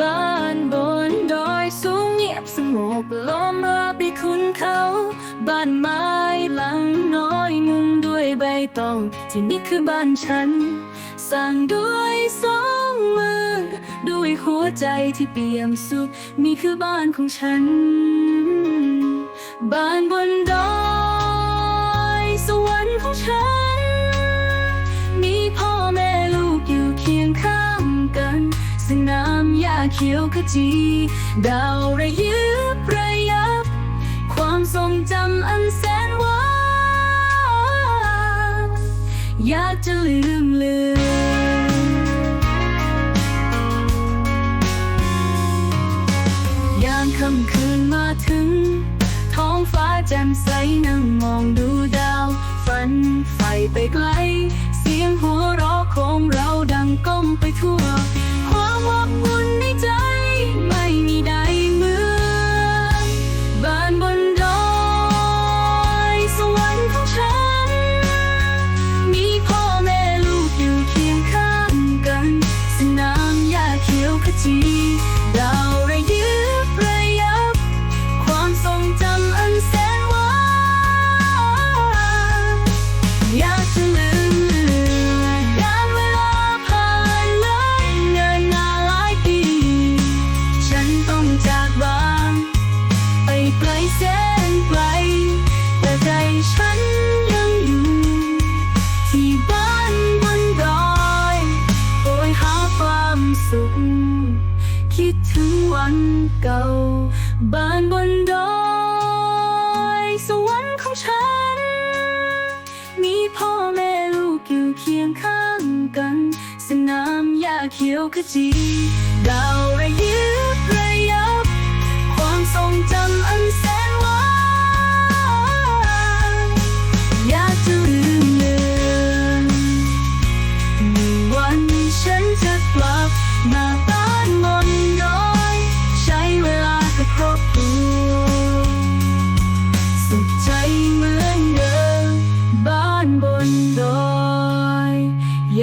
บ้านบนดอยสูงเงียบสงบลมราบไปคุณเขา บ้านไม้หลังน้อยมุงด้วยใบตอง ที่นี่คือบ้านฉัน สร้างด้วยสองมือ ด้วยหัวใจที่เปี่ยมสุขนี่คือบ้านของฉัน บ้านบน เขียวขจีดาวระยิบระยับ ความทรงจำอันแสนหวานอยากจะลืมเลือนยามค่ำคืนมาถึง ท้องฟ้าแจ่มใสนั่งมองดูดาว ฝันไฟไปไกล เสียงหัวเราะของเราดังก้องไปทั่ว สุข คิดถึงวันเก่า บ้านบนดอยสวรรค์ของฉัน มีพ่อแม่ลูกอยู่เคียงข้างกัน สนามหญ้าเขียวขจีดาวระย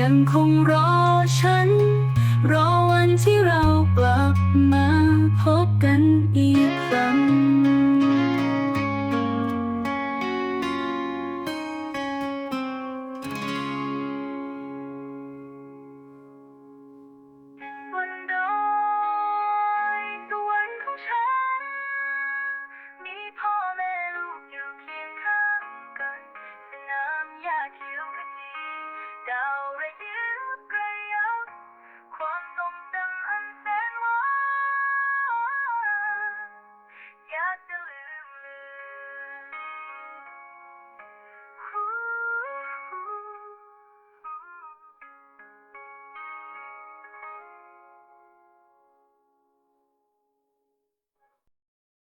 ยังคงรอ